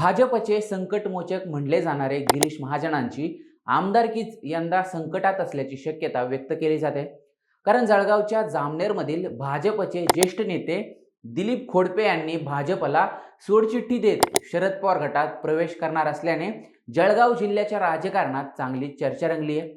भाजपचे संकटमोचक म्हणले जाणारे गिरीश महाजनांची आमदारकीच यंदा संकटात असल्याची शक्यता व्यक्त केली जाते. कारण जळगावच्या जामनेरमधील भाजपचे ज्येष्ठ नेते दिलीप खोडपे यांनी भाजपला सोडचिठ्ठी देत शरद पवार गटात प्रवेश करणार असल्याने जळगाव जिल्ह्याच्या राजकारणात चांगली चर्चा रंगली आहे.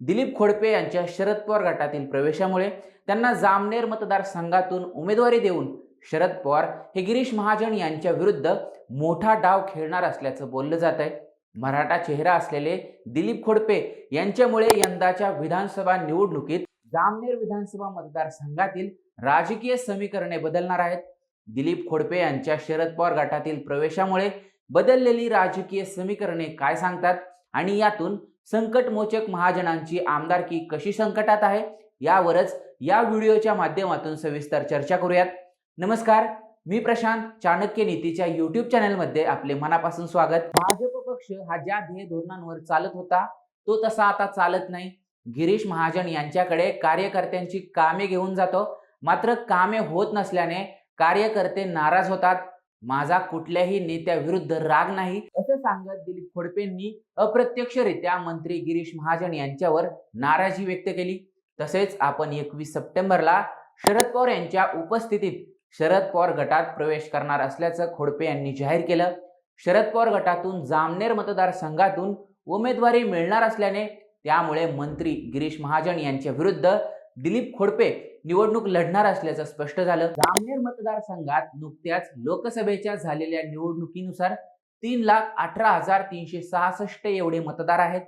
दिलीप खोडपे यांच्या शरद पवार गटातील प्रवेशामुळे त्यांना जामनेर मतदारसंघातून उमेदवारी देऊन शरद पवार हे गिरीश महाजन यांच्या विरुद्ध मोठा डाव खेळणार असल्याचं बोललं जात आहे. मराठा चेहरा असलेले दिलीप खोडपे यांच्यामुळे यंदाच्या विधानसभा निवडणुकीत जामनेर विधानसभा मतदारसंघातील राजकीय समीकरणे बदलणार आहेत. दिलीप खोडपे यांच्या शरद पवार गटातील प्रवेशामुळे बदललेली राजकीय समीकरणे काय सांगतात आणि यातून संकटमोचक महाजनांची आमदारकी कशी संकटात आहे यावरच या व्हिडिओच्या माध्यमातून सविस्तर चर्चा करूयात. नमस्कार मी प्रशांत चाणक्य नीतीच्या युट्यूब चॅनलमध्ये आपले मनापासून स्वागत. भाजप पक्ष हा ज्या ध्येय धोरणांवर चालत होता तो तसा आता चालत नाही. गिरीश महाजन यांच्याकडे कार्यकर्त्यांची कामे घेऊन जातो. मात्र कामे होत नसल्याने कार्यकर्ते नाराज होतात. माझा कुठल्याही नेत्याविरुद्ध राग नाही असं सांगत दिलीप खोडपेंनी अप्रत्यक्षरित्या मंत्री गिरीश महाजन यांच्यावर नाराजी व्यक्त केली. तसेच आपण एकवीस सप्टेंबरला शरद पवार यांच्या उपस्थितीत शरद पवार गटात प्रवेश करणार असल्याचं खोडपे यांनी जाहीर केलं. शरद पवार गटातून जामनेर मतदारसंघातून उमेदवारी मिळणार असल्याने त्यामुळे मंत्री गिरीश महाजन यांच्या विरुद्ध दिलीप खोडपे निवडणूक लढणार असल्याचं स्पष्ट झालं. जामनेर मतदारसंघात नुकत्याच लोकसभेच्या झालेल्या निवडणुकीनुसार तीन लाख अठरा हजार तीनशे सहासष्ट एवढे मतदार आहेत.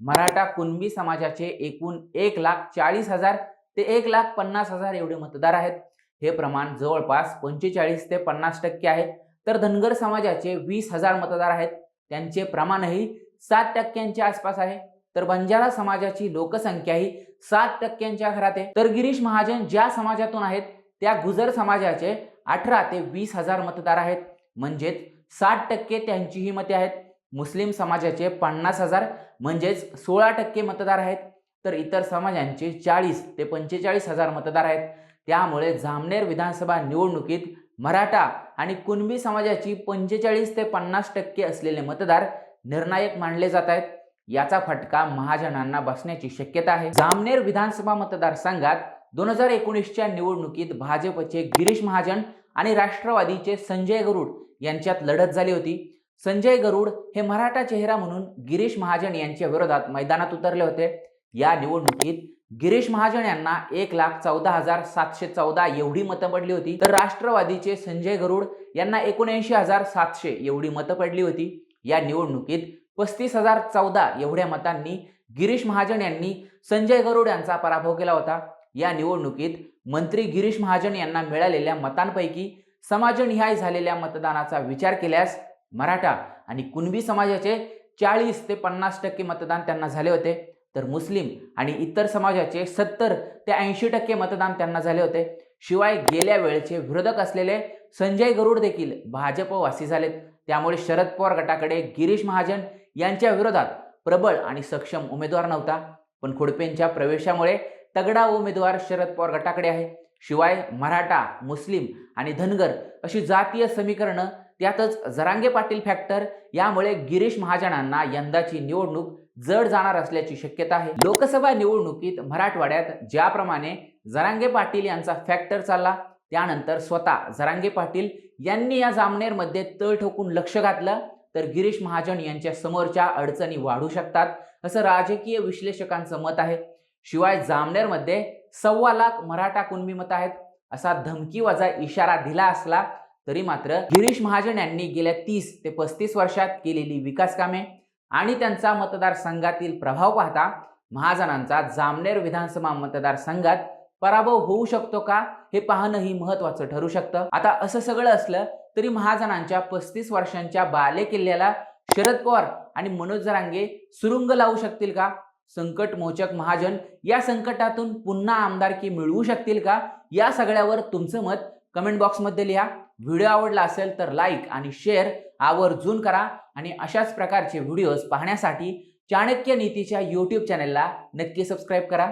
मराठा कुणबी समाजाचे एकूण एक लाख चाळीस हजार ते एक लाख पन्नास हजार एवढे मतदार आहेत. हे प्रमाण जवळपास पंचेचाळीस ते पन्नास टक्के आहे. तर धनगर समाजाचे वीस हजार मतदार आहेत. त्यांचे प्रमाणही सात टक्क्यांच्या आसपास आहे. तर बंजारा समाजाची लोकसंख्याही सात टक्क्यांच्या घरात आहे. तर गिरीश महाजन ज्या समाजातून आहेत त्या गुजर समाजाचे अठरा ते वीस हजार मतदार आहेत. म्हणजेच साठ टक्के त्यांचीही मते आहेत. मुस्लिम समाजाचे पन्नास हजार म्हणजेच सोळा टक्के मतदार आहेत. तर इतर समाजांचे चाळीस ते पंचेचाळीस हजार मतदार आहेत. त्यामुळे जामनेर विधानसभा निवडणुकीत मराठा आणि कुणबी समाजाची पंचेचाळीस ते पन्नास टक्के असलेले मतदार निर्णायक मानले जात आहेत. याचा फटका महाजनांना बसण्याची शक्यता आहे. जामनेर विधानसभा मतदारसंघात दोन हजार एकोणीसच्या निवडणुकीत भाजपचे गिरीश महाजन आणि राष्ट्रवादीचे संजय गरुड यांच्यात लढत झाली होती. संजय गरुड हे मराठा चेहरा म्हणून गिरीश महाजन यांच्या विरोधात मैदानात उतरले होते. या निवडणुकीत गिरीश महाजन यांना एक लाख चौदा हजार सातशे चौदा एवढी मतं पडली होती. तर राष्ट्रवादीचे संजय गरुड यांना एकोणऐंशी हजार सातशे एवढी मतं पडली होती. या निवडणुकीत पस्तीस हजार चौदा एवढ्या मतांनी गिरीश महाजन यांनी संजय गरुड यांचा पराभव केला होता. या निवडणुकीत मंत्री गिरीश महाजन यांना मिळालेल्या मतांपैकी समाजनिहाय झालेल्या मतदानाचा विचार केल्यास मराठा आणि कुणबी समाजाचे चाळीस ते पन्नास टक्के मतदान त्यांना झाले होते. तर मुस्लिम आणि इतर समाजाचे सत्तर ते ऐंशी टक्के मतदान त्यांना झाले होते. शिवाय गेल्या वेळचे विरोधक असलेले संजय गरुड देखील भाजपवासी झालेत. त्यामुळे शरद पवार गटाकडे गिरीश महाजन यांच्या विरोधात प्रबळ आणि सक्षम उमेदवार नव्हता. पण खोडपेंच्या प्रवेशामुळे तगडा उमेदवार शरद पवार गटाकडे आहे. शिवाय मराठा मुस्लिम आणि धनगर अशी जातीय समीकरणं त्यातच जरांगे पाटील फॅक्टर यामुळे गिरीश महाजनांना यंदाची निवडणूक जड जाणार असल्याची शक्यता आहे. लोकसभा निवडणुकीत मराठवाड्यात ज्याप्रमाणे जरांगे पाटील यांचा फॅक्टर चालला त्यानंतर स्वतः जरांगे पाटील यांनी या जामनेरमध्ये तळ ठोकून लक्ष घातलं तर गिरीश महाजन यांच्या समोरच्या अडचणी वाढू शकतात असं राजकीय विश्लेषकांचं मत आहे. शिवाय जामनेरमध्ये सव्वा लाख मराठा कुणबी मत आहेत असा धमकीवाजा इशारा दिला असला तरी मात्र गिरीश महाजन यांनी गेल्या तीस ते पस्तीस वर्षात केलेली विकास कामे आणि त्यांचा मतदारसंघातील प्रभाव पाहता महाजनांचा जामनेर विधानसभा मतदारसंघात पराभव होऊ शकतो का हे पाहणंही महत्वाचं ठरू शकतं. आता असं सगळं असलं तरी महाजनांच्या पस्तीस वर्षांच्या बाले किल्ल्याला शरद पवार आणि मनोज जरांगे सुरुंग लावू शकतील का? संकट मोचक महाजन या संकटातून पुन्हा आमदारकी मिळवू शकतील का? या सगळ्यावर तुमचं मत कमेंट बॉक्समध्ये लिहा. व्हिडिओ आवडला असेल तर लाईक आणि शेअर आवर्जून करा आणि अशाच प्रकारचे व्हिडिओज पाहण्यासाठी चाणक्य नीतीच्या यूट्यूब चॅनलला नक्की सबस्क्राईब करा.